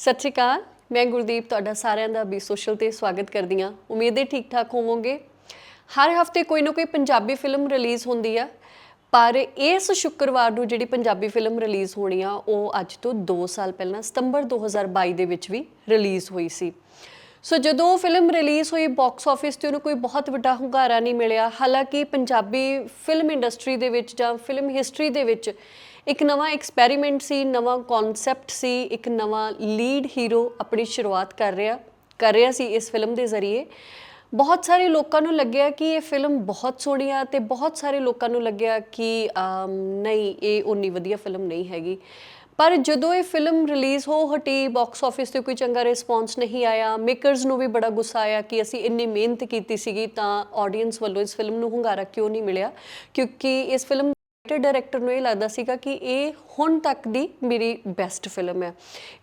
ਸਤਿ ਸ਼੍ਰੀ ਅਕਾਲ। ਮੈਂ ਗੁਰਦੀਪ ਤੁਹਾਡਾ ਸਾਰਿਆਂ ਦਾ ਬੀ ਸੋਸ਼ਲ ਤੇ ਸਵਾਗਤ ਕਰਦੀ ਹਾਂ। ਉਮੀਦ ਹੈ ਠੀਕ ਠਾਕ ਹੋਵੋਗੇ। ਹਰ ਹਫ਼ਤੇ ਕੋਈ ਨਾ ਕੋਈ ਪੰਜਾਬੀ ਫਿਲਮ ਰਿਲੀਜ਼ ਹੁੰਦੀ ਆ। ਪਰ ਇਸ ਸ਼ੁੱਕਰਵਾਰ ਨੂੰ ਜਿਹੜੀ ਪੰਜਾਬੀ ਫਿਲਮ ਰਿਲੀਜ਼ ਹੋਣੀ ਆ, ਉਹ ਅੱਜ ਤੋਂ 2 ਸਾਲ ਪਹਿਲਾਂ, ਸਤੰਬਰ 2022 ਦੇ ਵਿੱਚ ਵੀ ਰਿਲੀਜ਼ ਹੋਈ ਸੀ। ਸੋ ਜਦੋਂ ਫਿਲਮ ਰਿਲੀਜ਼ ਹੋਈ ਬਾਕਸ ਆਫਿਸ ਤੇ ਉਹਨੂੰ ਕੋਈ ਬਹੁਤ ਵੱਡਾ ਹੁੰਗਾਰਾ ਨਹੀਂ ਮਿਲਿਆ। ਹਾਲਾਂਕਿ ਪੰਜਾਬੀ ਫਿਲਮ ਇੰਡਸਟਰੀ ਦੇ ਵਿੱਚ ਜਾਂ ਫਿਲਮ ਹਿਸਟਰੀ ਦੇ ਵਿੱਚ ਇੱਕ ਨਵਾਂ ਐਕਸਪੈਰੀਮੈਂਟ ਸੀ, ਨਵਾਂ ਕਨਸੈਪਟ ਸੀ, ਇੱਕ ਨਵਾਂ ਲੀਡ ਹੀਰੋ ਆਪਣੀ ਸ਼ੁਰੂਆਤ ਕਰ ਰਿਹਾ ਕਰ ਰਿਹਾ ਸੀ ਇਸ ਫਿਲਮ ਦੇ ਜ਼ਰੀਏ। ਬਹੁਤ ਸਾਰੇ ਲੋਕਾਂ ਨੂੰ ਲੱਗਿਆ ਕਿ ਇਹ ਫਿਲਮ ਬਹੁਤ ਸੋਹਣੀ ਆ ਤੇ ਬਹੁਤ ਸਾਰੇ ਲੋਕਾਂ ਨੂੰ ਲੱਗਿਆ ਕਿ ਨਹੀਂ, ਇਹ ਉਨੀ ਵਧੀਆ ਫਿਲਮ ਨਹੀਂ ਹੈਗੀ। ਪਰ ਜਦੋਂ ਇਹ ਫਿਲਮ ਰਿਲੀਜ਼ ਹੋ, ਹਟੀ ਬਾਕਸ ਆਫਿਸ ਤੇ ਕੋਈ ਚੰਗਾ ਰਿਸਪੌਂਸ ਨਹੀਂ ਆਇਆ ਮੇਕਰਸ ਨੂੰ ਵੀ ਬੜਾ ਗੁੱਸਾ ਆਇਆ ਕਿ ਅਸੀਂ ਇੰਨੀ ਮਿਹਨਤ ਕੀਤੀ ਸੀਗੀ ਤਾਂ ਆਡੀਅנס ਵੱਲੋਂ ਇਸ ਫਿਲਮ ਨੂੰ ਹੁੰਗਾਰਾ ਕਿਉਂ ਨਹੀਂ ਮਿਲਿਆ? ਕਿਉਂਕਿ ਇਸ ਫਿਲਮ ਰਾਈਟਰ ਡਾਇਰੈਕਟਰ ਨੂੰ ਇਹ ਲੱਗਦਾ ਸੀਗਾ ਕਿ ਇਹ ਹੁਣ ਤੱਕ ਦੀ ਮੇਰੀ ਬੈਸਟ ਫਿਲਮ ਹੈ।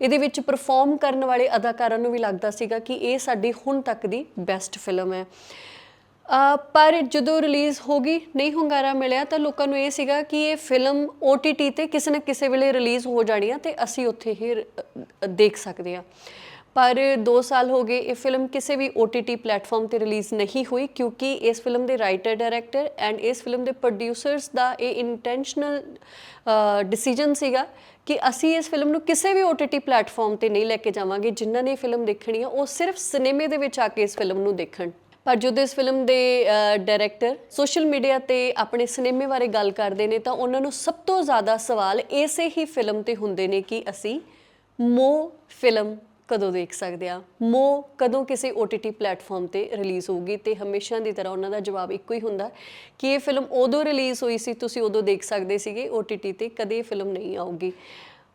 ਇਹਦੇ ਵਿੱਚ ਪਰਫਾਰਮ ਕਰਨ ਵਾਲੇ ਅਦਾਕਾਰਾਂ ਨੂੰ ਵੀ ਲੱਗਦਾ ਸੀਗਾ ਕਿ ਇਹ ਸਾਡੀ ਹੁਣ ਤੱਕ ਦੀ ਬੈਸਟ ਫਿਲਮ ਹੈ। ਪਰ ਜਦੋਂ ਰਿਲੀਜ਼ ਹੋ ਗਈ, ਨਹੀਂ ਹੁੰਗਾਰਾ ਮਿਲਿਆ, ਤਾਂ ਲੋਕਾਂ ਨੂੰ ਇਹ ਸੀਗਾ ਕਿ ਇਹ ਫਿਲਮ OTT ਤੇ ਕਿਸੇ ਨਾ ਕਿਸੇ ਵੇਲੇ ਰਿਲੀਜ਼ ਹੋ ਜਾਣੀ ਆ ਤੇ ਅਸੀਂ ਉੱਥੇ ਹੀ ਦੇਖ ਸਕਦੇ ਆ। ਪਰ 2 ਸਾਲ ਹੋ ਗਏ, ਇਹ ਫਿਲਮ ਕਿਸੇ ਵੀ OTT ਪਲੇਟਫਾਰਮ ਤੇ ਰਿਲੀਜ਼ ਨਹੀਂ ਹੋਈ ਕਿਉਂਕਿ ਇਸ ਫਿਲਮ ਦੇ ਰਾਈਟਰ ਡਾਇਰੈਕਟਰ ਐਂਡ ਇਸ ਫਿਲਮ ਦੇ ਪ੍ਰੋਡਿਊਸਰਸ ਦਾ ਇਹ ਇੰਟੈਂਸ਼ਨਲ ਡਿਸੀਜਨ ਸੀਗਾ ਕਿ ਅਸੀਂ ਇਸ ਫਿਲਮ ਨੂੰ ਕਿਸੇ ਵੀ OTT ਪਲੇਟਫਾਰਮ ਤੇ ਨਹੀਂ ਲੈ ਕੇ ਜਾਵਾਂਗੇ, ਜਿਨ੍ਹਾਂ ਨੇ ਫਿਲਮ ਦੇਖਣੀ ਆ, ਉਹ ਸਿਰਫ ਸਿਨੇਮੇ ਦੇ ਵਿੱਚ ਆ ਕੇ ਇਸ ਫਿਲਮ ਨੂੰ ਦੇਖਣ। ਪਰ ਜਦੋਂ ਇਸ ਫਿਲਮ ਦੇ ਡਾਇਰੈਕਟਰ ਸੋਸ਼ਲ ਮੀਡੀਆ ਤੇ ਆਪਣੇ ਸਿਨੇਮੇ ਬਾਰੇ ਗੱਲ ਕਰਦੇ ਨੇ, ਤਾਂ ਉਹਨਾਂ ਨੂੰ ਸਭ ਤੋਂ ਜ਼ਿਆਦਾ ਸਵਾਲ ਇਸੇ ਹੀ ਫਿਲਮ ਤੇ ਹੁੰਦੇ ਨੇ ਕਿ ਅਸੀਂ ਮੋ ਫਿਲਮ ਕਦੋਂ ਦੇਖ ਸਕਦੇ ਆ? ਮੋ ਕਦੋਂ ਕਿਸੇ OTT ਪਲੇਟਫਾਰਮ ਤੇ ਰਿਲੀਜ਼ ਹੋਊਗੀ ਤੇ ਹਮੇਸ਼ਾ ਦੀ ਤਰ੍ਹਾਂ ਉਹਨਾਂ ਦਾ ਜਵਾਬ ਇੱਕੋ ਹੀ ਹੁੰਦਾ ਕਿ ਇਹ ਫਿਲਮ ਉਦੋਂ ਰਿਲੀਜ਼ ਹੋਈ ਸੀ, ਤੁਸੀਂ ਉਦੋਂ ਦੇਖ ਸਕਦੇ ਸੀਗੇ OTT ਤੇ, ਕਦੇ ਇਹ ਫਿਲਮ ਨਹੀਂ ਆਊਗੀ।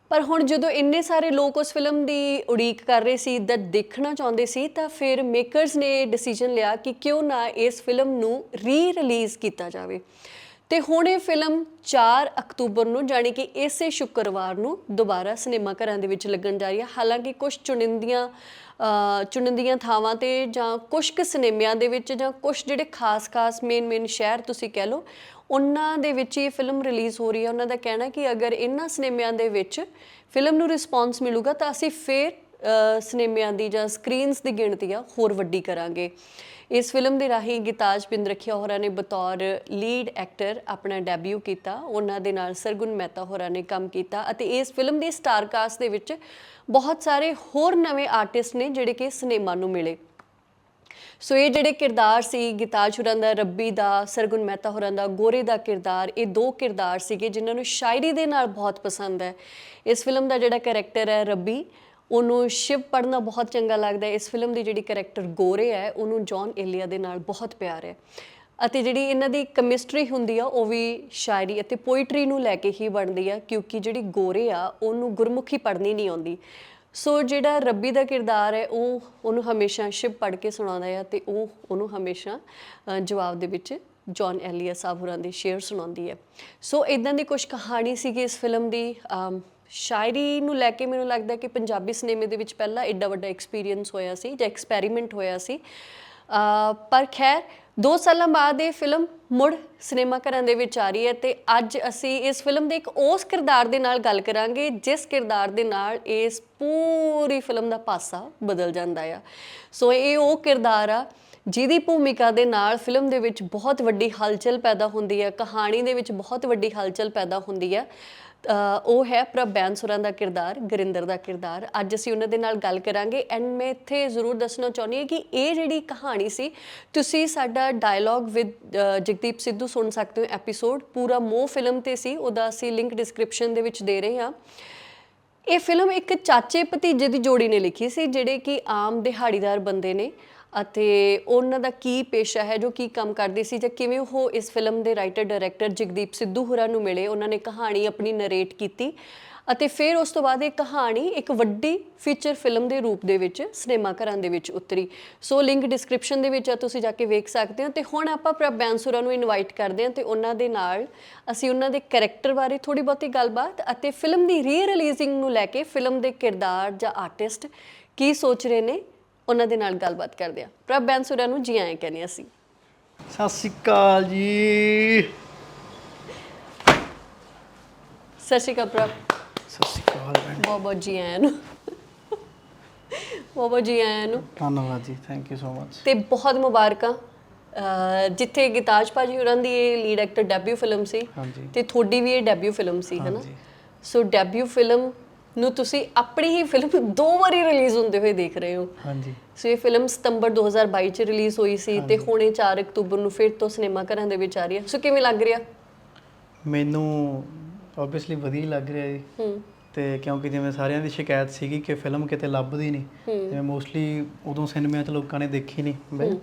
ਪਰ ਹੁਣ ਜਦੋਂ ਇੰਨੇ ਸਾਰੇ ਲੋਕ ਉਸ ਫਿਲਮ ਦੀ ਉਡੀਕ ਕਰ ਰਹੇ ਸੀ, ਦਾ ਦੇਖਣਾ ਚਾਹੁੰਦੇ ਸੀ, ਤਾਂ ਫਿਰ ਮੇਕਰਸ ਨੇ ਡਿਸੀਜਨ ਲਿਆ ਕਿ ਕਿਉਂ ਨਾ ਇਸ ਫਿਲਮ ਨੂੰ ਰੀ ਰਿਲੀਜ਼ ਕੀਤਾ ਜਾਵੇ। ਤੇ ਹੁਣ ਇਹ ਫਿਲਮ 4 ਅਕਤੂਬਰ ਨੂੰ, ਜਾਣੀ ਕਿ ਇਸੇ ਸ਼ੁੱਕਰਵਾਰ ਨੂੰ ਦੁਬਾਰਾ ਸਿਨੇਮਾ ਘਰਾਂ ਦੇ ਵਿੱਚ ਲੱਗਣ ਜਾ ਰਹੀ ਹੈ। ਹਾਲਾਂਕਿ ਕੁਝ ਚੁਣਿੰਦੀਆਂ ਚੁਣਿੰਦੀਆਂ ਥਾਵਾਂ ਤੇ ਜਾਂ ਕੁਝ ਕੁ ਸਿਨੇਮਿਆਂ ਦੇ ਵਿੱਚ ਜਾਂ ਕੁਝ ਜਿਹੜੇ ਖਾਸ-ਖਾਸ ਮੇਨ-ਮੇਨ ਸ਼ਹਿਰ ਤੁਸੀਂ ਕਹਿ ਲਓ, ਉਹਨਾਂ ਦੇ ਵਿੱਚ ਇਹ ਫਿਲਮ ਰਿਲੀਜ਼ ਹੋ ਰਹੀ ਹੈ। ਉਹਨਾਂ ਦਾ ਕਹਿਣਾ ਕਿ ਅਗਰ ਇਹਨਾਂ ਸਿਨੇਮਿਆਂ ਦੇ ਵਿੱਚ ਫਿਲਮ ਨੂੰ ਰਿਸਪੌਂਸ ਮਿਲੂਗਾ, ਤਾਂ ਅਸੀਂ ਫੇਰ ਸਿਨੇਮਿਆਂ ਦੀ ਜਾਂ ਸਕਰੀਨਸ ਦੀ ਗਿਣਤੀ ਆ ਹੋਰ ਵੱਡੀ ਕਰਾਂਗੇ। ਇਸ ਫਿਲਮ ਦੇ ਰਾਹੀਂ ਗਿਤਾਜ ਬਿੰਦਰਖਿਆ ਹੋਰਾਂ ਨੇ ਬਤੌਰ ਲੀਡ ਐਕਟਰ ਆਪਣਾ ਡੈਬਿਊ ਕੀਤਾ। ਉਹਨਾਂ ਦੇ ਨਾਲ ਸਰਗੁਣ ਮਹਿਤਾ ਹੋਰਾਂ ਨੇ ਕੰਮ ਕੀਤਾ ਅਤੇ ਇਸ ਫਿਲਮ ਦੀ ਸਟਾਰ ਕਾਸਟ ਦੇ ਵਿੱਚ ਬਹੁਤ ਸਾਰੇ ਹੋਰ ਨਵੇਂ ਆਰਟਿਸਟ ਨੇ ਜਿਹੜੇ ਕਿ ਸਿਨੇਮਾ ਨੂੰ ਮਿਲੇ। ਸੋ ਇਹ ਜਿਹੜੇ ਕਿਰਦਾਰ ਸੀ, ਗਿਤਾਜ ਹੁਰਾਂ ਦਾ, ਰੱਬੀ ਦਾ, ਸਰਗੁਣ ਮਹਿਤਾ ਹੋਰਾਂ ਦਾ, ਗੋਰੇ ਦਾ ਕਿਰਦਾਰ, ਇਹ ਦੋ ਕਿਰਦਾਰ ਸੀਗੇ ਜਿਨ੍ਹਾਂ ਨੂੰ ਸ਼ਾਇਰੀ ਦੇ ਨਾਲ ਬਹੁਤ ਪਸੰਦ ਹੈ। ਇਸ ਫਿਲਮ ਦਾ ਜਿਹੜਾ ਕੈਰੈਕਟਰ ਹੈ, ਰੱਬੀ ਉਹਨੂੰ ਸ਼ਿਵ ਪੜਨਾ ਬਹੁਤ ਚੰਗਾ ਲੱਗਦਾ ਹੈ। ਇਸ ਫਿਲਮ ਦੀ ਜਿਹੜੀ ਕੈਰੈਕਟਰ ਗੋਰੇ ਹੈ ਉਹਨੂੰ ਜੌਨ ਏਲੀਆ ਦੇ ਨਾਲ ਬਹੁਤ ਪਿਆਰ ਹੈ। ਅਤੇ ਜਿਹੜੀ ਇਹਨਾਂ ਦੀ ਕੈਮਿਸਟਰੀ ਹੁੰਦੀ ਆ ਉਹ ਵੀ ਸ਼ਾਇਰੀ ਅਤੇ ਪੋਇਟਰੀ ਨੂੰ ਲੈ ਕੇ ਹੀ ਬਣਦੀ ਆ ਕਿਉਂਕਿ ਜਿਹੜੀ ਗੋਰੇ ਆ ਉਹਨੂੰ ਗੁਰਮੁਖੀ ਪੜ੍ਹਨੀ ਨਹੀਂ ਆਉਂਦੀ। ਸੋ ਜਿਹੜਾ ਰੱਬੀ ਦਾ ਕਿਰਦਾਰ ਹੈ ਉਹ ਉਹਨੂੰ ਹਮੇਸ਼ਾ ਸ਼ਿਵ ਪੜ੍ਹ ਕੇ ਸੁਣਾਉਂਦਾ ਹੈ ਤੇ ਉਹ ਉਹਨੂੰ ਹਮੇਸ਼ਾ ਅ, ਜਵਾਬ ਦੇ ਵਿੱਚ ਜੌਨ ਐਲੀਆ ਸਾਹਿਬ ਹੋਰਾਂ ਦੇ ਸ਼ੇਅਰ ਸੁਣਾਉਂਦੀ ਹੈ। ਸੋ ਇਦਾਂ ਦੀ ਕੁਝ ਕਹਾਣੀ ਸੀਗੀ ਇਸ ਫਿਲਮ ਦੀ ਅਮ, ਸ਼ਾਇਰੀ ਨੂੰ ਲੈ ਕੇ ਮੈਨੂੰ ਲੱਗਦਾ ਕਿ ਪੰਜਾਬੀ ਸਿਨੇਮੇ ਦੇ ਵਿੱਚ ਪਹਿਲਾ ਐਡਾ ਵੱਡਾ ਐਕਸਪੀਰੀਅੰਸ ਹੋਇਆ ਸੀ ਜਾਂ ਐਕਸਪੈਰੀਮੈਂਟ ਹੋਇਆ ਸੀ। ਪਰ ਖੈਰ 2 ਸਾਲਾਂ ਬਾਅਦ ਇਹ ਫਿਲਮ ਮੁੜ ਸਿਨੇਮਾ ਘਰਾਂ ਦੇ ਵਿੱਚ ਆ ਰਹੀ ਹੈ ਤੇ ਅੱਜ ਅਸੀਂ ਇਸ ਫਿਲਮ ਦੇ ਇੱਕ ਉਸ ਕਿਰਦਾਰ ਦੇ ਨਾਲ ਗੱਲ ਕਰਾਂਗੇ ਜਿਸ ਕਿਰਦਾਰ ਦੇ ਨਾਲ ਇਸ ਪੂਰੀ ਫਿਲਮ ਦਾ ਪਾਸਾ ਬਦਲ ਜਾਂਦਾ ਆ। ਸੋ ਇਹ ਉਹ ਕਿਰਦਾਰ ਆ ਜਿਹਦੀ ਭੂਮਿਕਾ ਦੇ ਨਾਲ ਫਿਲਮ ਦੇ ਵਿੱਚ ਬਹੁਤ ਵੱਡੀ ਹਲਚਲ ਪੈਦਾ ਹੁੰਦੀ ਹੈ, ਕਹਾਣੀ ਦੇ ਵਿੱਚ ਬਹੁਤ ਵੱਡੀ ਹਲਚਲ ਪੈਦਾ ਹੁੰਦੀ ਹੈ। ਉਹ ਹੈ ਪ੍ਰਭ ਬੈਂਸੁਰਾਂ ਦਾ ਕਿਰਦਾਰ, ਗੁਰਿੰਦਰ ਦਾ ਕਿਰਦਾਰ। ਅੱਜ ਅਸੀਂ ਉਹਨਾਂ ਦੇ ਨਾਲ ਗੱਲ ਕਰਾਂਗੇ ਐਂਡ ਮੈਂ ਇੱਥੇ ਜ਼ਰੂਰ ਦੱਸਣਾ ਚਾਹੁੰਦੀ ਹਾਂ ਕਿ ਇਹ ਜਿਹੜੀ ਕਹਾਣੀ ਸੀ, ਤੁਸੀਂ ਸਾਡਾ ਡਾਇਲੌਗ ਵਿਦ ਜਗਦੀਪ ਸਿੱਧੂ ਸੁਣ ਸਕਦੇ ਹੋ ਐਪੀਸੋਡ ਪੂਰਾ ਮੋ ਫਿਲਮ ਤੇ ਸੀ, ਉਹਦਾ ਅਸੀਂ ਲਿੰਕ ਡਿਸਕ੍ਰਿਪਸ਼ਨ ਦੇ ਵਿੱਚ ਦੇ ਰਹੇ ਹਾਂ। ਇਹ ਫਿਲਮ ਇੱਕ ਚਾਚੇ ਭਤੀਜੇ ਦੀ ਜੋੜੀ ਨੇ ਲਿਖੀ ਸੀ, ਜਿਹੜੇ ਕਿ ਆਮ ਦਿਹਾੜੀਦਾਰ ਬੰਦੇ ਨੇ। ਅਤੇ ਉਹਨਾਂ ਦਾ ਕੀ ਪੇਸ਼ਾ ਹੈ, ਜੋ ਕੀ ਕੰਮ ਕਰਦੇ ਸੀ ਜਾਂ ਕਿਵੇਂ ਉਹ ਇਸ ਫਿਲਮ ਦੇ ਰਾਈਟਰ ਡਾਇਰੈਕਟਰ ਜਗਦੀਪ ਸਿੱਧੂ ਹੋਰਾਂ ਨੂੰ ਮਿਲੇ, ਉਹਨਾਂ ਨੇ ਕਹਾਣੀ ਆਪਣੀ ਨਰੇਟ ਕੀਤੀ ਅਤੇ ਫਿਰ ਉਸ ਤੋਂ ਬਾਅਦ ਇਹ ਕਹਾਣੀ ਇੱਕ ਵੱਡੀ ਫੀਚਰ ਫਿਲਮ ਦੇ ਰੂਪ ਦੇ ਵਿੱਚ ਸਿਨੇਮਾ ਘਰਾਂ ਦੇ ਵਿੱਚ ਉਤਰੀ। ਸੋ ਲਿੰਕ ਡਿਸਕ੍ਰਿਪਸ਼ਨ ਦੇ ਵਿੱਚ ਆ, ਤੁਸੀਂ ਜਾ ਕੇ ਵੇਖ ਸਕਦੇ ਹੋ। ਤੇ ਹੁਣ ਆਪਾਂ ਪ੍ਰਭ ਬੈਂਸੁਰਾ ਨੂੰ ਇਨਵਾਈਟ ਕਰਦੇ ਹਾਂ ਤੇ ਉਹਨਾਂ ਦੇ ਨਾਲ ਅਸੀਂ ਉਹਨਾਂ ਦੇ ਕੈਰੈਕਟਰ ਬਾਰੇ ਥੋੜੀ ਬਹੁਤੀ ਗੱਲਬਾਤ ਅਤੇ ਫਿਲਮ ਦੀ ਰੀ ਰਿਲੀਜ਼ਿੰਗ ਨੂੰ ਲੈ ਕੇ ਫਿਲਮ ਦੇ ਕਿਰਦਾਰ ਜਾਂ ਆਰਟਿਸਟ ਕੀ ਸੋਚ ਰਹੇ ਨੇ ਉਹਨਾਂ ਦੇ ਨਾਲ ਗੱਲਬਾਤ ਕਰਦੇ ਹਾਂ। ਪ੍ਰਭ ਬੈਂਸੁਰਾ ਨੂੰ ਜੀ ਆਇਆਂ ਕਹਿੰਦੇ ਅਸੀਂ। ਸਤਿ ਸ਼੍ਰੀ ਅਕਾਲ ਜੀ। ਸਤਿ ਸ਼੍ਰੀ ਅਕਾਲ ਪ੍ਰਭ। ਸਤਿ ਸ਼੍ਰੀ ਅਕਾਲ ਭੈਣ। ਬਹੁਤ ਬਹੁਤ ਜੀ ਆਇਆਂ ਨੂੰ। ਬਹੁਤ ਜੀ ਆਇਆਂ ਨੂੰ। ਧੰਨਵਾਦ ਜੀ ਥੈਂਕ ਯੂ ਸੋ ਮਚ ਤੇ ਬਹੁਤ ਮੁਬਾਰਕਾਂ। ਅਹ ਜਿੱਥੇ ਗਿਤਾਜ ਭਾਜੀ ਹੋਰਾਂ ਦੀ ਇਹ ਲੀਡ ਐਕਟਰ ਡੈਬਿਊ ਫਿਲਮ ਸੀ ਹਾਂਜੀ। ਤੇ ਤੁਹਾਡੀ ਵੀ ਇਹ ਡੈਬਿਊ ਫਿਲਮ ਸੀ ਹੈਨਾ? ਹਾਂਜੀ। ਸੋ ਡੈਬਿਊ ਫਿਲਮ ਨੂੰ ਤੁਸੀਂ ਆਪਣੀ ਹੀ ਫਿਲਮ ਦੋ ਵਾਰੀ ਰਿਲੀਜ਼ ਹੁੰਦੇ ਹੋਏ ਦੇਖ ਰਹੇ ਹੋ। ਹਾਂਜੀ। ਸੋ ਇਹ ਫਿਲਮ ਸਤੰਬਰ 2022 ਚ ਰਿਲੀਜ਼ ਹੋਈ ਸੀ ਤੇ ਹੁਣੇ 4 ਅਕਤੂਬਰ ਨੂੰ ਫਿਰ ਤੋਂ ਸਿਨੇਮਾ ਘਰਾਂ ਦੇ ਵਿੱਚ ਆ ਰਹੀ ਹੈ। ਸੋ ਕਿਵੇਂ ਲੱਗ ਰਿਹਾ? ਮੈਨੂੰ ਆਬਵੀਅਸਲੀ ਵਧੀਆ ਲੱਗ ਰਿਹਾ ਜੀ। ਹੂੰ। ਤੇ ਕਿਉਂਕਿ ਜਿਵੇਂ ਸਾਰਿਆਂ ਦੀ ਸ਼ਿਕਾਇਤ ਸੀਗੀ ਕਿ ਫਿਲਮ ਕਿਤੇ ਲੱਭਦੀ ਨਹੀਂ ਜਿਵੇਂ ਮੋਸਟਲੀ ਉਦੋਂ ਸਿਨੇਮਿਆਂ 'ਚ ਲੋਕਾਂ ਨੇ ਦੇਖੀ ਨਹੀਂ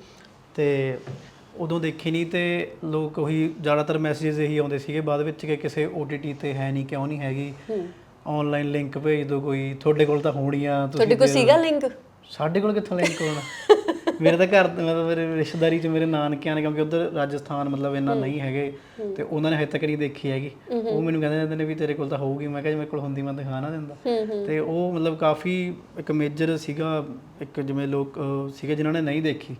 ਤੇ ਉਦੋਂ ਦੇਖੀ ਨਹੀਂ ਤੇ ਲੋਕ ਉਹੀ ਜ਼ਿਆਦਾਤਰ ਮੈਸੇजेस ਇਹੀ ਆਉਂਦੇ ਸੀਗੇ ਬਾਅਦ ਵਿੱਚ ਕਿ ਕਿਸੇ OTT ਤੇ ਹੈ ਨਹੀਂ ਕਿਉਂ ਨਹੀਂ ਹੈਗੀ। ਆਨਲਾਈਨ ਲਿੰਕ ਭੇਜ ਦਿਓ ਕੋਈ। ਤੁਹਾਡੇ ਕੋਲ ਤਾਂ ਹੋਣੀ ਆ ਤੁਹਾਡੇ ਕੋਲ ਸੀਗਾ ਲਿੰਕ ਸਾਡੇ ਕੋਲ ਕਿੱਥੋਂ ਲਿੰਕ ਹੋਣਾ? ਮੇਰੇ ਤਾਂ ਘਰ ਮਤਲਬ ਮੇਰੇ ਰਿਸ਼ਤੇਦਾਰੀ ਚ ਮੇਰੇ ਨਾਨਕਿਆਂ ਨੇ ਕਿਉਂਕਿ ਉਧਰ ਰਾਜਸਥਾਨ ਮਤਲਬ ਇੰਨਾ ਨਹੀਂ ਹੈਗੇ ਤੇ ਉਹਨਾਂ ਨੇ ਹਜੇ ਤੱਕ ਨਹੀਂ ਦੇਖੀ ਹੈਗੀ। ਉਹ ਮੈਨੂੰ ਕਹਿੰਦੇ ਰਹਿੰਦੇ ਨੇ ਵੀ ਤੇਰੇ ਕੋਲ ਤਾਂ ਹੋਊਗੀ। ਮੈਂ ਕਿਹਾ ਜੇ ਮੇਰੇ ਕੋਲ ਹੁੰਦੀ ਮੈਂ ਦਿਖਾ ਨਾ ਦਿੰਦਾ। ਤੇ ਉਹ ਮਤਲਬ ਕਾਫੀ ਇੱਕ ਮੇਜਰ ਸੀਗਾ ਇੱਕ ਜਿਵੇਂ ਲੋਕ ਸੀਗੇ ਜਿਨ੍ਹਾਂ ਨੇ ਨਹੀਂ ਦੇਖੀ।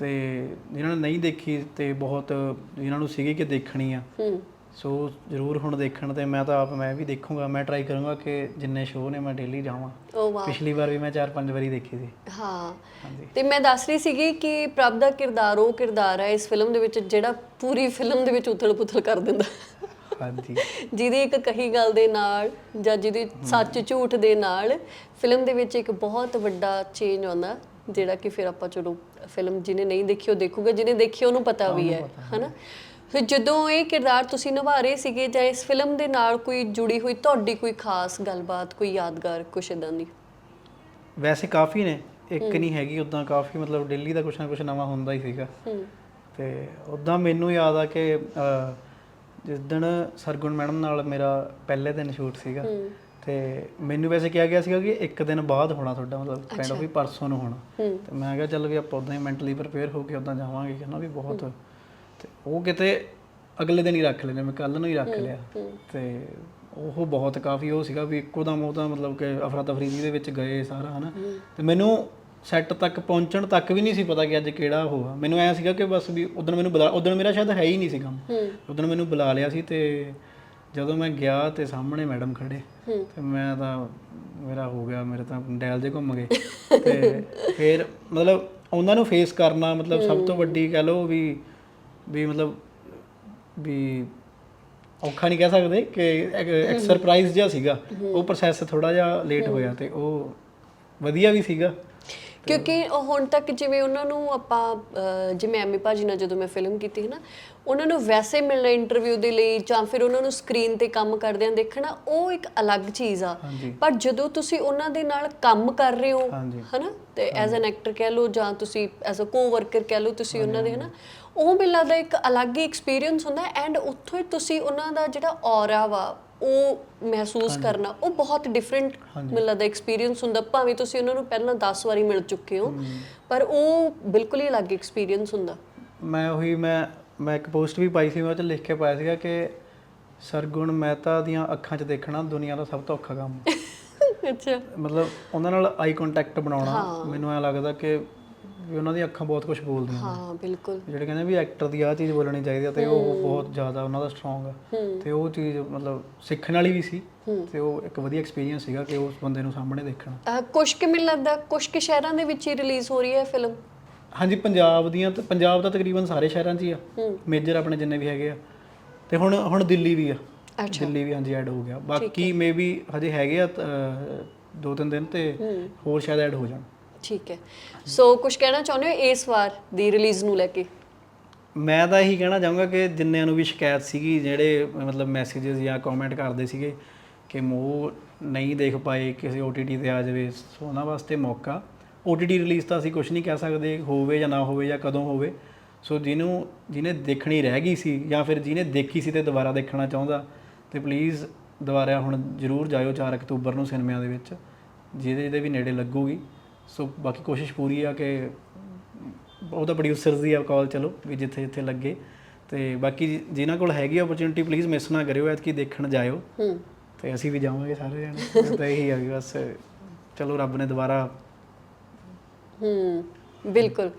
ਤੇ ਜਿਨ੍ਹਾਂ ਨੇ ਨਹੀਂ ਦੇਖੀ ਤੇ ਬਹੁਤ ਜਿਨ੍ਹਾਂ ਨੂੰ ਸੀਗੀ ਕਿ ਦੇਖਣੀ ਆ। ਸੋ ਜ਼ਰੂਰ ਹੁਣ ਦੇਖਣ ਤੇ ਮੈਂ ਤਾਂ ਆਪ ਮੈਂ ਵੀ ਦੇਖੂੰਗਾ ਮੈਂ ਟਰਾਈ ਕਰੂੰਗਾ ਕਿ ਜਿੰਨੇ ਸ਼ੋਅ ਨੇ ਮੈਂ ਡੇਲੀ ਜਾਵਾਂ। ਓ ਵਾਹ। ਪਿਛਲੀ ਵਾਰ ਵੀ ਮੈਂ 4-5 ਵਾਰੀ ਦੇਖੀ ਸੀ। ਹਾਂ। ਹਾਂਜੀ। ਤੇ ਮੈਂ ਦੱਸ ਰਹੀ ਸੀਗੀ ਕਿ ਪ੍ਰਭ ਦਾ ਕਿਰਦਾਰ ਉਹ ਕਿਰਦਾਰ ਹੈ ਇਸ ਫਿਲਮ ਦੇ ਵਿੱਚ ਜਿਹੜਾ ਪੂਰੀ ਫਿਲਮ ਦੇ ਵਿੱਚ ਉਥਲ-ਪੁਥਲ ਕਰ ਦਿੰਦਾ। ਹਾਂਜੀ। ਜਿਹਦੀ ਇੱਕ ਕਹੀ ਗੱਲ ਦੇ ਨਾਲ ਜਾਂ ਜਿਹਦੀ ਸੱਚ ਝੂਠ ਦੇ ਨਾਲ ਫਿਲਮ ਦੇ ਵਿੱਚ ਇੱਕ ਬਹੁਤ ਵੱਡਾ ਚੇਂਜ ਆਉਂਦਾ ਜਿਹੜਾ ਕਿ ਫਿਰ ਆਪਾਂ ਚਲੋ ਫਿਲਮ ਜਿਹਨੇ ਨਹੀਂ ਦੇਖੀ ਉਹ ਦੇਖੂਗਾ ਜਿਹਨੇ ਦੇਖੀ ਉਹਨੂੰ ਪਤਾ ਵੀ ਹੈ ਹਨਾ? ਫਿਰ ਜਦੋਂ ਇਹ ਕਿਰਦਾਰ ਤੁਸੀਂ ਨਿਭਾ ਰਹੇ ਸੀਗੇ ਜਾਂ ਇਸ ਫਿਲਮ ਦੇ ਨਾਲ ਕੋਈ ਜੁੜੀ ਹੋਈ ਤੁਹਾਡੀ ਕੋਈ ਖਾਸ ਗੱਲਬਾਤ ਕੋਈ ਯਾਦਗਾਰ ਕੁਛ ਇਦਾਂ ਦੀ? ਵੈਸੇ ਕਾਫੀ ਨੇ ਇੱਕ ਨਹੀਂ ਹੈਗੀ ਉਦਾਂ ਕਾਫੀ ਮਤਲਬ ਦਿੱਲੀ ਦਾ ਕੁਛ ਨਾ ਕੁਛ ਨਵਾਂ ਹੁੰਦਾ ਹੀ ਸੀਗਾ। ਤੇ ਉਦਾਂ ਮੈਨੂੰ ਯਾਦ ਆ ਕਿ ਜਿਸ ਦਿਨ ਸਰਗੁਣ ਮੈਡਮ ਨਾਲ ਮੇਰਾ ਪਹਿਲੇ ਦਿਨ ਸ਼ੂਟ ਸੀਗਾ ਤੇ ਮੈਨੂੰ ਵੈਸੇ ਕਿਹਾ ਗਿਆ ਸੀਗਾ ਕਿ ਇੱਕ ਦਿਨ ਬਾਅਦ ਹੋਣਾ ਤੁਹਾਡਾ ਮਤਲਬ ਕਾਈਂਡ ਆਫ ਵੀ ਪਰਸੋਂ ਨੂੰ ਹੋਣਾ। ਤੇ ਮੈਂ ਕਿਹਾ ਚੱਲ ਵੀ ਆਪਾਂ ਉਦਾਂ ਹੀ ਮੈਂਟਲੀ ਪ੍ਰਪੇਅਰ ਹੋ ਕੇ ਉਦਾਂ ਜਾਵਾਂਗੇ ਕਿ ਨਾ ਵੀ ਬਹੁਤ ਤੇ ਉਹ ਕਿਤੇ ਅਗਲੇ ਦਿਨ ਹੀ ਰੱਖ ਲੈਣੇ ਮੈਂ ਕੱਲ ਨੂੰ ਹੀ ਰੱਖ ਲਿਆ। ਤੇ ਉਹ ਬਹੁਤ ਕਾਫੀ ਉਹ ਸੀਗਾ ਵੀ ਇੱਕੋ ਦਮ ਉਹ ਤਾਂ ਮਤਲਬ ਕਿ ਅਫਰਾ ਤਫਰੀ ਦੇ ਵਿੱਚ ਗਏ ਸਾਰਾ ਹਨਾ। ਤੇ ਮੈਨੂੰ ਸੈੱਟ ਤੱਕ ਪਹੁੰਚਣ ਤੱਕ ਵੀ ਨਹੀਂ ਸੀ ਪਤਾ ਕਿ ਅੱਜ ਕਿਹੜਾ ਹੋਆ ਮੈਨੂੰ ਐ ਸੀਗਾ ਕਿ ਬਸ ਵੀ ਉਦੋਂ ਮੈਨੂੰ ਬੁਲਾ ਉਦੋਂ ਮੇਰਾ ਸ਼ਾਇਦ ਹੈ ਹੀ ਨਹੀਂ ਸੀ ਕੰਮ। ਉਦੋਂ ਮੈਨੂੰ ਬੁਲਾ ਲਿਆ ਸੀ ਤੇ ਜਦੋਂ ਮੈਂ ਗਿਆ ਤੇ ਸਾਹਮਣੇ ਮੈਡਮ ਖੜੇ ਤੇ ਮੈਂ ਤਾਂ ਮੇਰਾ ਹੋ ਗਿਆ ਮੇਰੇ ਤਾਂ ਡੈਲ ਦੇ ਘੁੰਮ ਗਏ। ਤੇ ਫਿਰ ਮਤਲਬ ਉਹਨਾਂ ਨੂੰ ਫੇਸ ਕਰਨਾ ਮਤਲਬ ਸਭ ਤੋਂ ਵੱਡੀ ਕਹਿ ਲਓ ਵੀ ਵੀ ਮਤਲਬ ਵੀ ਔਖਾ ਨਹੀਂ ਕਹਿ ਸਕਦੇ ਕਿ ਇੱਕ ਸਰਪ੍ਰਾਈਜ਼ ਜਿਹਾ ਸੀਗਾ। ਉਹ ਪ੍ਰੋਸੈਸ ਥੋੜਾ ਜਿਹਾ ਲੇਟ ਹੋਇਆ ਤੇ ਉਹ ਵਧੀਆ ਵੀ ਸੀਗਾ। ਕਿਉਂਕਿ ਹੁਣ ਤੱਕ ਜਿਵੇਂ ਉਹਨਾਂ ਨੂੰ ਆਪਾਂ ਜਿਵੇਂ ਐਮੀ ਭਾਜੀ ਨਾਲ ਜਦੋਂ ਮੈਂ ਫਿਲਮ ਕੀਤੀ ਹੈ ਨਾ ਉਹਨਾਂ ਨੂੰ ਵੈਸੇ ਮਿਲਣਾ ਇੰਟਰਵਿਊ ਦੇ ਲਈ ਜਾਂ ਫਿਰ ਉਹਨਾਂ ਨੂੰ ਸਕਰੀਨ ਤੇ ਕੰਮ ਕਰਦਿਆਂ ਦੇਖਣਾ ਉਹ ਇੱਕ ਅਲੱਗ ਚੀਜ਼ ਆ। ਪਰ ਜਦੋਂ ਤੁਸੀਂ ਉਹਨਾਂ ਦੇ ਨਾਲ ਕੰਮ ਕਰ ਰਹੇ ਹੋ ਹਨਾ? ਤੇ ਐਜ਼ ਐਨ ਐਕਟਰ ਕਹਿ ਲਓ ਜਾਂ ਤੁਸੀਂ ਐਜ਼ ਅ ਕੋ-ਵਰਕਰ ਕਹਿ ਲਓ ਤੁਸੀਂ ਉਹਨਾਂ ਦੇ ਹਨਾ? ਉਹ ਮੈਨੂੰ ਲੱਗਦਾ ਇੱਕ ਅਲੱਗ ਹੀ ਐਕਸਪੀਰੀਅੰਸ ਹੁੰਦਾ ਐਂਡ ਉੱਥੋਂ ਹੀ ਤੁਸੀਂ ਉਹਨਾਂ ਦਾ ਜਿਹੜਾ ਔਰਾ ਵਾ ਉਹ ਮਹਿਸੂਸ ਕਰਨਾ ਉਹ ਬਹੁਤ ਡਿਫਰੈਂਟ ਮੈਨੂੰ ਲੱਗਦਾ ਐਕਸਪੀਰੀਅੰਸ ਹੁੰਦਾ ਭਾਵੇਂ ਤੁਸੀਂ ਉਹਨਾਂ ਨੂੰ ਪਹਿਲਾਂ 10 ਵਾਰੀ ਮਿਲ ਚੁੱਕੇ ਹੋ ਪਰ ਉਹ ਬਿਲਕੁਲ ਹੀ ਅਲੱਗ ਐਕਸਪੀਰੀਅੰਸ ਹੁੰਦਾ। ਮੈਂ ਉਹੀ ਮੈਂ ਮੈਂ ਇੱਕ ਪੋਸਟ ਵੀ ਪਾਈ ਸੀ ਮੈਂ ਉਹ 'ਚ ਲਿਖ ਕੇ ਪਾਇਆ ਸੀਗਾ ਕਿ ਸਰਗੁਣ ਮਹਿਤਾ ਦੀਆਂ ਅੱਖਾਂ 'ਚ ਦੇਖਣਾ ਦੁਨੀਆ ਦਾ ਸਭ ਤੋਂ ਔਖਾ ਕੰਮ। ਅੱਛਾ। ਮਤਲਬ ਉਹਨਾਂ ਨਾਲ ਆਈ ਕੰਟੈਕਟ ਬਣਾਉਣਾ ਮੈਨੂੰ ਐ ਲੱਗਦਾ ਕਿ ਵੀ ਉਹਨਾਂ ਦੀਆਂ ਅੱਖਾਂ ਬਹੁਤ ਕੁਝ ਬੋਲਦੀਆਂ ਹਾਂ ਬਿਲਕੁਲ। ਜਿਹੜੇ ਕਹਿੰਦੇ ਵੀ ਐਕਟਰ ਦੀ ਆ ਚੀਜ਼ ਬੋਲਣੀ ਚਾਹੀਦੀ ਆ ਤੇ ਉਹ ਬਹੁਤ ਜ਼ਿਆਦਾ ਉਹਨਾਂ ਦਾ ਸਟਰੋਂਗ ਆ। ਤੇ ਉਹ ਚੀਜ਼ ਮਤਲਬ ਸਿੱਖਣ ਵਾਲੀ ਵੀ ਸੀ ਤੇ ਉਹ ਇੱਕ ਵਧੀਆ ਐਕਸਪੀਰੀਅੰਸ ਸੀਗਾ ਕਿ ਉਸ ਬੰਦੇ ਨੂੰ ਸਾਹਮਣੇ ਦੇਖਣਾ। ਕੁਛ ਕਿ ਮੈਨੂੰ ਲੱਗਦਾ ਕੁਛ ਕਿ ਸ਼ਹਿਰਾਂ ਦੇ ਵਿੱਚ ਹੀ ਰਿਲੀਜ਼ ਹੋ ਰਹੀ ਹੈ ਫਿਲਮ ਹਾਂਜੀ ਪੰਜਾਬ ਦੀਆਂ ਤੇ ਪੰਜਾਬ ਦਾ ਤਕਰੀਬਨ ਸਾਰੇ ਸ਼ਹਿਰਾਂ 'ਚ ਹੀ ਆ। ਮੇਜਰ ਆਪਣੇ ਜਿੰਨੇ ਵੀ ਹੈਗੇ ਆ। ਤੇ ਹੁਣ ਹੁਣ ਦਿੱਲੀ ਵੀ ਆ। ਦਿੱਲੀ ਵੀ ਹਾਂਜੀ ਐਡ ਹੋ ਗਿਆ। ਬਾਕੀ ਮੇਬੀ ਹਜੇ ਹੈਗੇ ਆ ਦੋ ਤਿੰਨ ਦਿਨ ਤੇ ਹੋਰ ਸ਼ਾਇਦ ਐਡ ਹੋ ਜਾਣ। ਠੀਕ ਹੈ। ਸੋ ਕੁਝ ਕਹਿਣਾ ਚਾਹੁੰਦੇ ਹੋ ਇਸ ਵਾਰ ਦੀ ਰਿਲੀਜ਼ ਨੂੰ ਲੈ ਕੇ? ਮੈਂ ਤਾਂ ਇਹੀ ਕਹਿਣਾ ਚਾਹੂੰਗਾ ਕਿ ਜਿੰਨਿਆਂ ਨੂੰ ਵੀ ਸ਼ਿਕਾਇਤ ਸੀਗੀ, ਜਿਹੜੇ ਮਤਲਬ ਮੈਸੇजेस ਜਾਂ ਕਮੈਂਟ ਕਰਦੇ ਸੀਗੇ ਕਿ ਮੂੰਹ ਨਹੀਂ ਦੇਖ ਪਾਏ, ਕਿਸੇ OTT ਤੇ ਆ ਜਾਵੇ, ਸੋ ਉਹਨਾਂ ਵਾਸਤੇ ਮੌਕਾ। OTT ਰਿਲੀਜ਼ ਤਾਂ ਅਸੀਂ ਕੁਝ ਨਹੀਂ ਕਹਿ ਸਕਦੇ, ਹੋਵੇ ਜਾਂ ਨਾ ਹੋਵੇ ਜਾਂ ਕਦੋਂ ਹੋਵੇ। ਸੋ ਜਿਹਨੂੰ, ਜਿਹਨੇ ਦੇਖਣੀ ਰਹਿ ਗਈ ਸੀ ਜਾਂ ਫਿਰ ਜਿਹਨੇ ਦੇਖੀ ਸੀ ਤੇ ਦੁਬਾਰਾ ਦੇਖਣਾ ਚਾਹੁੰਦਾ, ਤੇ ਪਲੀਜ਼ ਦੁਬਾਰਾ ਹੁਣ ਜ਼ਰੂਰ ਜਾਇਓ 4 ਅਕਤੂਬਰ ਨੂੰ ਸਿਨੇਮਿਆਂ ਦੇ ਵਿੱਚ, ਜਿਹਦੇ ਜਿਹਦੇ ਵੀ ਨੇੜੇ ਲੱਗੂਗੀ। ਸੋ ਬਾਕੀ ਕੋਸ਼ਿਸ਼ ਪੂਰੀ ਆ ਕਿ ਉਹਦਾ ਪ੍ਰੋਡਿਊਸਰਸ ਦੀ ਆ ਕਾਲ ਚਲੋ ਵੀ ਜਿੱਥੇ ਜਿੱਥੇ ਲੱਗੇ। ਤੇ ਬਾਕੀ ਜਿਨ੍ਹਾਂ ਕੋਲ ਹੈਗੀ ਓਪਰਚ्युनिटी ਪਲੀਜ਼ ਮਿਸ ਨਾ ਕਰਿਓ ਐਤਕੀ ਦੇਖਣ ਜਾਇਓ। ਹੂੰ। ਤੇ ਅਸੀਂ ਵੀ ਜਾਵਾਂਗੇ ਸਾਰੇ ਜਣੇ। ਤਾਂ ਇਹੀ ਆ ਵੀ ਬਸ ਚਲੋ ਰੱਬ ਨੇ ਦੁਬਾਰਾ ਹੂੰ ਬਿਲਕੁਲ।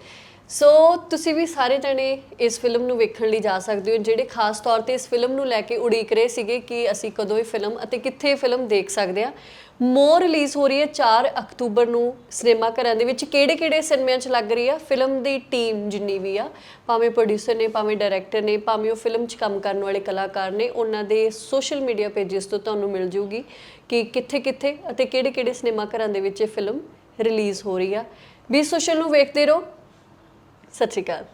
ਸੋ ਤੁਸੀਂ ਵੀ ਸਾਰੇ ਜਣੇ ਇਸ ਫਿਲਮ ਨੂੰ ਵੇਖਣ ਲਈ ਜਾ ਸਕਦੇ ਹੋ ਜਿਹੜੇ ਖਾਸ ਤੌਰ ਤੇ ਇਸ ਫਿਲਮ ਨੂੰ ਲੈ ਕੇ ਉਡੀਕ ਰਹੇ ਸੀਗੇ ਕਿ ਅਸੀਂ ਕਦੋਂ ਇਹ ਫਿਲਮ ਅਤੇ ਕਿੱਥੇ ਫਿਲਮ ਦੇਖ ਸਕਦੇ ਆ ਮੋਰ ਰਿਲੀਜ਼ ਹੋ ਰਹੀ ਹੈ 4 ਅਕਤੂਬਰ ਨੂੰ ਸਿਨੇਮਾ ਘਰਾਂ ਦੇ ਵਿੱਚ। ਕਿਹੜੇ-ਕਿਹੜੇ ਸਿਨੇਮਿਆਂ 'ਚ ਲੱਗ ਰਹੀ ਆ? ਫਿਲਮ ਦੀ ਟੀਮ ਜਿੰਨੀ ਵੀ ਆ, ਭਾਵੇਂ ਪ੍ਰੋਡਿਊਸਰ ਨੇ, ਭਾਵੇਂ ਡਾਇਰੈਕਟਰ ਨੇ, ਭਾਵੇਂ ਉਹ ਫਿਲਮ 'ਚ ਕੰਮ ਕਰਨ ਵਾਲੇ ਕਲਾਕਾਰ ਨੇ, ਉਹਨਾਂ ਦੇ ਸੋਸ਼ਲ ਮੀਡੀਆ ਪੇजेस ਤੋਂ ਤੁਹਾਨੂੰ ਮਿਲ ਜੂਗੀ ਕਿ ਕਿੱਥੇ-ਕਿੱਥੇ ਅਤੇ ਕਿਹੜੇ-ਕਿਹੜੇ ਸਿਨੇਮਾ ਘਰਾਂ ਦੇ ਵਿੱਚ ਇਹ ਫਿਲਮ ਰਿਲੀਜ਼ ਹੋ ਰਹੀ ਆ। ਵੀ ਸੋਸ਼ਲ ਨੂੰ ਵੇਖਦੇ ਰਹੋ। ਸਤਿ ਸ਼੍ਰੀ ਅਕਾਲ।